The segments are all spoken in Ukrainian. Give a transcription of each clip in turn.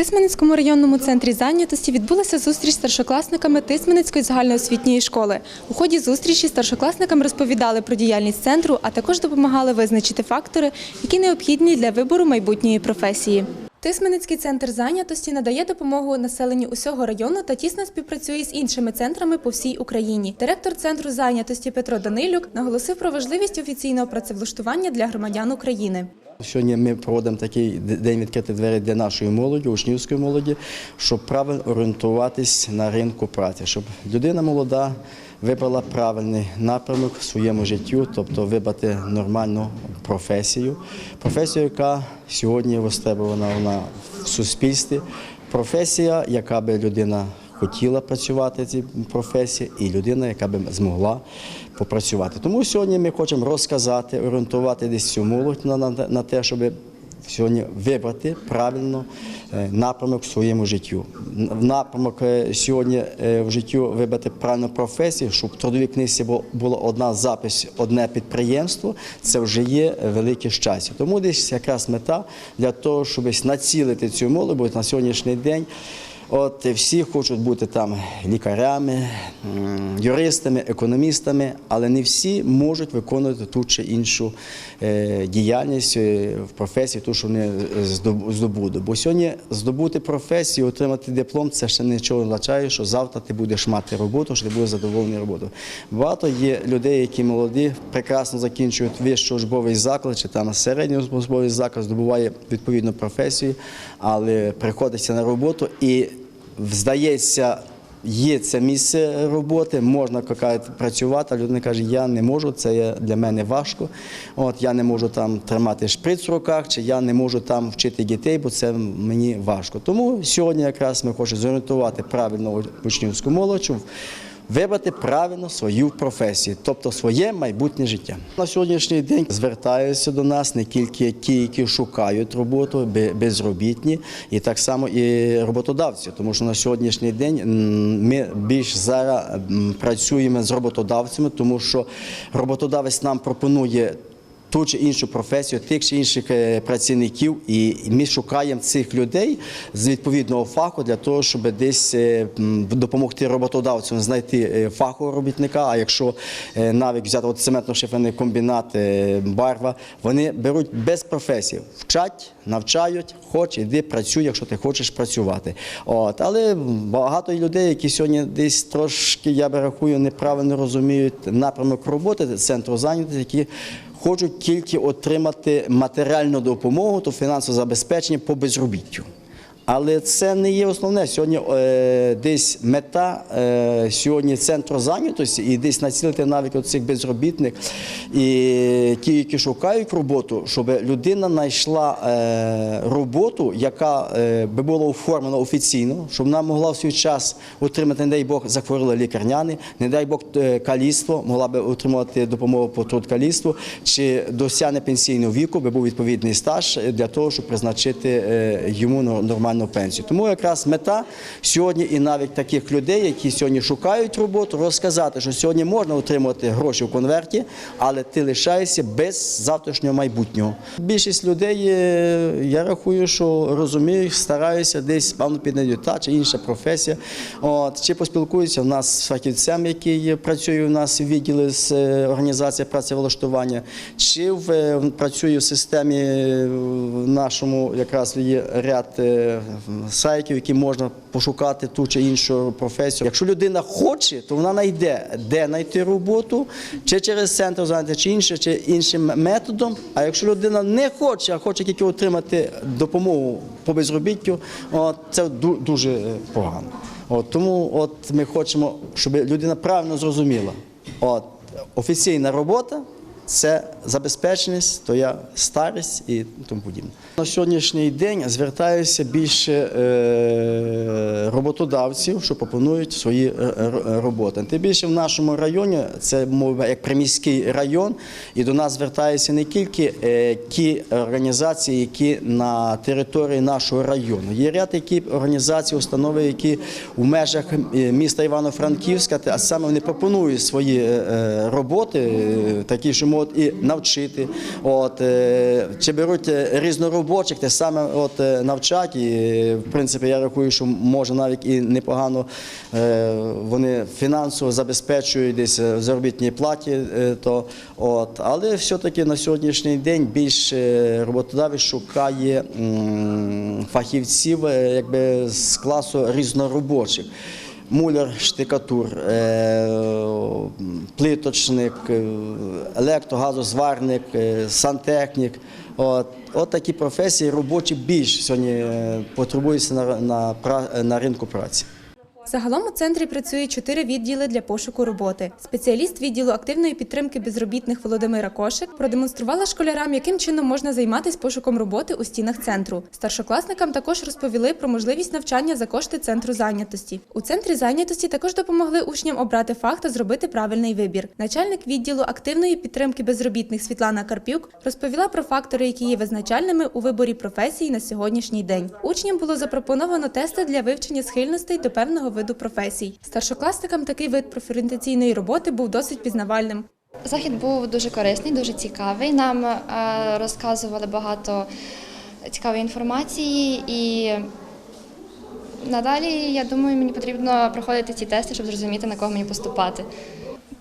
Тисменницькому районному центрі зайнятості відбулася зустріч з старшокласниками Тисменницької загальноосвітньої школи. У ході зустрічі старшокласникам розповідали про діяльність центру, а також допомагали визначити фактори, які необхідні для вибору майбутньої професії. Тисменницький центр зайнятості надає допомогу населенню усього району та тісно співпрацює з іншими центрами по всій Україні. Директор центру зайнятості Петро Данилюк наголосив про важливість офіційного працевлаштування для громадян України. Сьогодні ми проводимо такий день відкритих двері для нашої молоді, учнівської молоді, щоб правильно орієнтуватись на ринку праці, щоб людина молода вибрала правильний напрямок в своєму життю, тобто вибрати нормальну професію. Професію, яка сьогодні востребована вона в суспільстві. Професія, яка би людина хотіла працювати в цій професії, і людина, яка би змогла попрацювати. Тому сьогодні ми хочемо розказати, орієнтувати десь цю молодь на, на, на те, щоб сьогодні вибрати правильно е, напрямок в своєму життю. Напрямок е, сьогодні е, в життю вибрати правильну професію, щоб в трудовій книжці була одна запис, одне підприємство, це вже є велике щастя. Тому десь якраз мета для того, щоб націлити цю молодь, на сьогоднішній день. От всі хочуть бути там лікарями, юристами, економістами, але не всі можуть виконувати ту чи іншу е, діяльність е, в професії, ту, що вони здоб- здобудуть. Бо сьогодні здобути професію, отримати диплом, це ще нічого означає, що завтра ти будеш мати роботу, що ти будеш задоволений роботою. Багато є людей, які молоді, прекрасно закінчують вищий учбовий заклад чи там середній учбовий заклад, здобуває відповідну професію, але приходиться на роботу і здається, є це місце роботи, можна працювати, а людина каже, я не можу, це для мене важко. От, я не можу там тримати шприц в руках, чи я не можу там вчити дітей, бо це мені важко. Тому сьогодні якраз ми хочемо зорієнтувати правильно учнівську молодь, Вибрати правильно свою професію, тобто своє майбутнє життя. На сьогоднішній день звертаються до нас не тільки ті, які шукають роботу, безробітні, і так само і роботодавці, тому що на сьогоднішній день ми більш зараз працюємо з роботодавцями, тому що роботодавець нам пропонує ту чи іншу професію, тих чи інших е, працівників, і ми шукаємо цих людей з відповідного фаху для того, щоб десь е, допомогти роботодавцям знайти е, фахового робітника. А якщо навіть взяти цементно-шиферний комбінат барва, вони беруть без професії, вчать, навчають, хоч іди працюй, якщо ти хочеш працювати. От але багато людей, які сьогодні десь трошки я би рахую неправильно розуміють напрямок роботи центру зайнятості, які хочуть тільки отримати матеріальну допомогу, то фінансове забезпечення по безробіттю. Але це не є основне. Сьогодні е, десь мета е, сьогодні центру зайнятості і десь націлити навіть от цих безробітних і ті, які шукають роботу, щоб людина знайшла е, роботу, яка би була оформлена офіційно, щоб вона могла в свій час отримати, не дай Бог, захворіла лікарняни, не дай Бог каліцтво, могла би отримувати допомогу по трудкаліцтву, чи досягне пенсійного віку, би був відповідний стаж для того, щоб призначити йому нор- нормальну пенсію. Тому якраз мета сьогодні і навіть таких людей, які сьогодні шукають роботу, розказати, що сьогодні можна отримувати гроші в конверті, але ти лишаєшся без завтрашнього майбутнього. Більшість людей, е, я рахую, що розуміють, стараються десь певно піднайдуть та чи інша професія. От, чи поспілкуються в нас з фахівцем, який працює у нас в відділі з е, організації працевлаштування, чи в, е, працює в системі в нашому якраз є ряд сайтів, які можна пошукати ту чи іншу професію. Якщо людина хоче, то вона знайде, де знайти роботу, чи через центр зайнятості, чи інше, чи іншим методом. А якщо людина не хоче, а хоче тільки отримати допомогу по безробіттю, це дуже е, погано. От, тому от ми хочемо, щоб людина правильно зрозуміла. От, офіційна робота це забезпеченість, то я старість і тому подібне. На сьогоднішній день звертаюся більше е, роботодавців, що пропонують свої е, роботи. Тим більше в нашому районі це мова як приміський район, і до нас звертаються не тільки е, ті організації, які на території нашого району. Є ряд які організації, установи, які в межах е, міста Івано-Франківська, а саме вони пропонують свої е, е, роботи, е, такі, що можуть от, і навчити. От, е, чи беруть е, різноробочих, те саме от, е, навчать. І, в принципі, я рахую, що може навіть і непогано вони фінансово забезпечують десь в заробітній платі. То, от. Але все-таки на сьогоднішній день більше роботодавець шукає фахівців якби, з класу різноробочих. Муляр, штикатур, е, плиточник, е, електрогазозварник, е, сантехнік. От, от такі професії робочі більш сьогодні потребуються на, на, на ринку праці. Загалом у центрі працює чотири відділи для пошуку роботи. Спеціаліст відділу активної підтримки безробітних Володимира Кошик продемонструвала школярам, яким чином можна займатися пошуком роботи у стінах центру. Старшокласникам також розповіли про можливість навчання за кошти центру зайнятості. У центрі зайнятості також допомогли учням обрати фах та зробити правильний вибір. Начальник відділу активної підтримки безробітних Світлана Карпюк розповіла про фактори, які є визначальними у виборі професії на сьогоднішній день. Учням було запропоновано тести для вивчення схильностей до певного виду професій. Старшокласникам такий вид профорієнтаційної роботи був досить пізнавальним. Захід був дуже корисний, дуже цікавий. Нам е, розказували багато цікавої інформації, і надалі, я думаю, мені потрібно проходити ці тести, щоб зрозуміти, на кого мені поступати.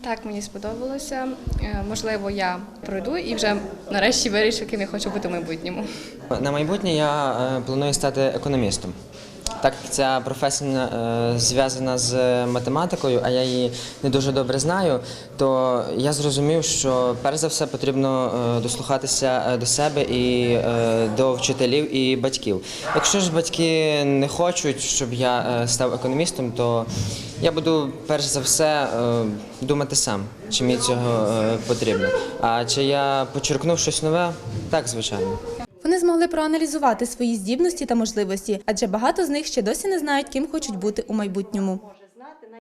Так, мені сподобалося. Е, Можливо, я пройду і вже нарешті вирішу, ким я хочу бути в майбутньому. На майбутнє я е, планую стати економістом. Так як ця професія е, зв'язана з математикою, а я її не дуже добре знаю, то я зрозумів, що перш за все потрібно е, дослухатися е, до себе і до вчителів і батьків. Якщо ж батьки не хочуть, щоб я став економістом, то я буду перш за все думати сам, чи мені цього потрібно. А чи я почеркнув щось нове? Так, звичайно. Змогли проаналізувати свої здібності та можливості, адже багато з них ще досі не знають, ким хочуть бути у майбутньому.